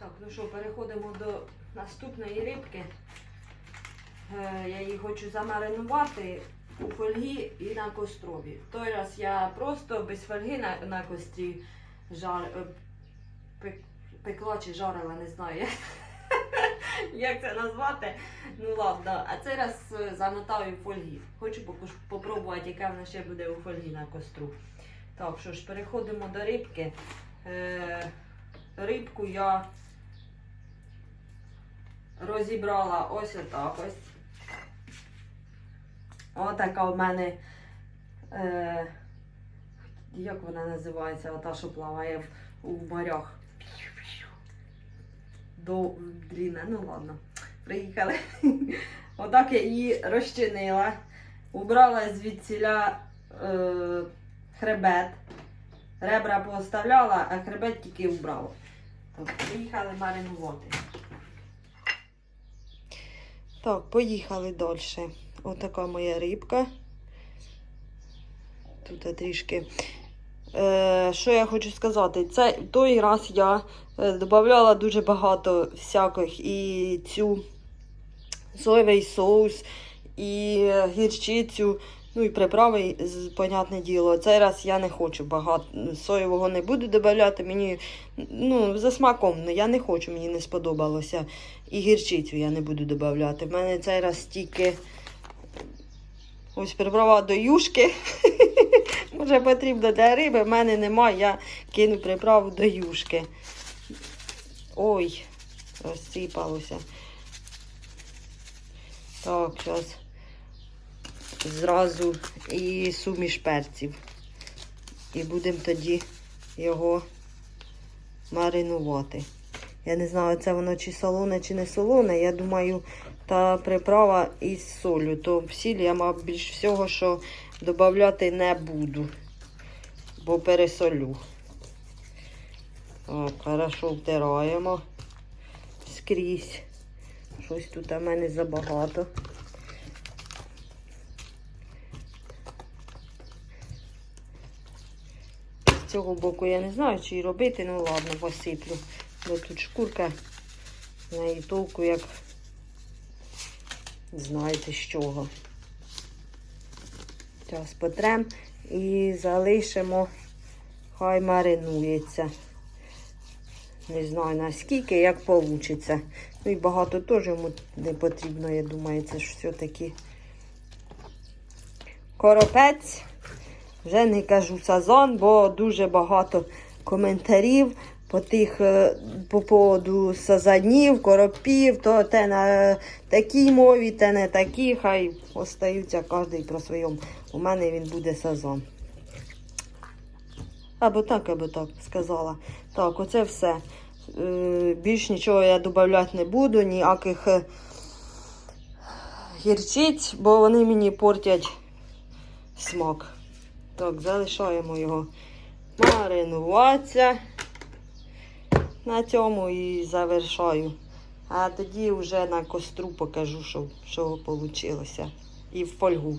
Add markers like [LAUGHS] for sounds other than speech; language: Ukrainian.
Так, ну що, переходимо до наступної рибки. Е, Я її хочу замаринувати у фольгі і на кострові. Той раз я просто без фольги на, на кострі жар, е, пекла чи жарила, не знаю, [LAUGHS] як, це назвати. Ну ладно, а цей раз е, замотаю фольгі. Хочу попробувати, яка вона ще буде у фольгі на костру. Так, що ж, переходимо до рибки. Рибку я розібрала ось отак ось. Отака в мене. Е, як вона називається? Ота, що плаває в, у морях. До длінна, ну ладно. Приїхали. [LAUGHS] Отак я її розчинила. Убрала звідсіля е, хребет. Ребра поставляла, а хребет тільки убрала. Приїхали маринувати. Так, поїхали далі. Отака моя рибка. Тут трішки. Е, що я хочу сказати? Це той раз я е, додавала дуже багато всяких і цю соєвий соус, і е, гірчицю, ну і приправи, понятне діло. Цей раз я не хочу багато соєвого не буду додавати. Мені ну, за смаком ну, я не хочу, мені не сподобалося. І гірчицю я не буду додавати. В мене цей раз тільки ось приправа до юшки. [LAUGHS] Може потрібно для риби, в мене немає, я кину приправу до юшки. Ой, розсипалося. Так, зараз зразу і суміш перців. І будемо тоді його маринувати. Я не знаю, це воно чи солоне, чи не солоне. Я думаю, та приправа із солью. То в сіль я, мабуть, більш всього, що додати не буду, бо пересолю. Так, хорошо втираємо скрізь. Щось тут у мене забагато. З цього боку я не знаю, чи робити, ну ладно, посиплю. Бо тут шкурка з неї толку, як знаєте з чого. Зараз потрем і залишимо, хай маринується. Не знаю наскільки, як вийде. Ну і багато теж йому не потрібно, я думаю, це ж все-таки коропець. Вже не кажу сазон, бо дуже багато коментарів по тих е, по поводу сазанів, коропів, то те на такій мові, те не такі, хай остаються кожен про своєму. У мене він буде сазон. Або так, або так сказала. Так, оце все. Е, Більш нічого я додавати не буду, ніяких е, гірчиць, бо вони мені портять смак. Так, залишаємо його маринуватися на цьому і завершаю. А тоді вже на костру покажу, що, що вийшло. І в фольгу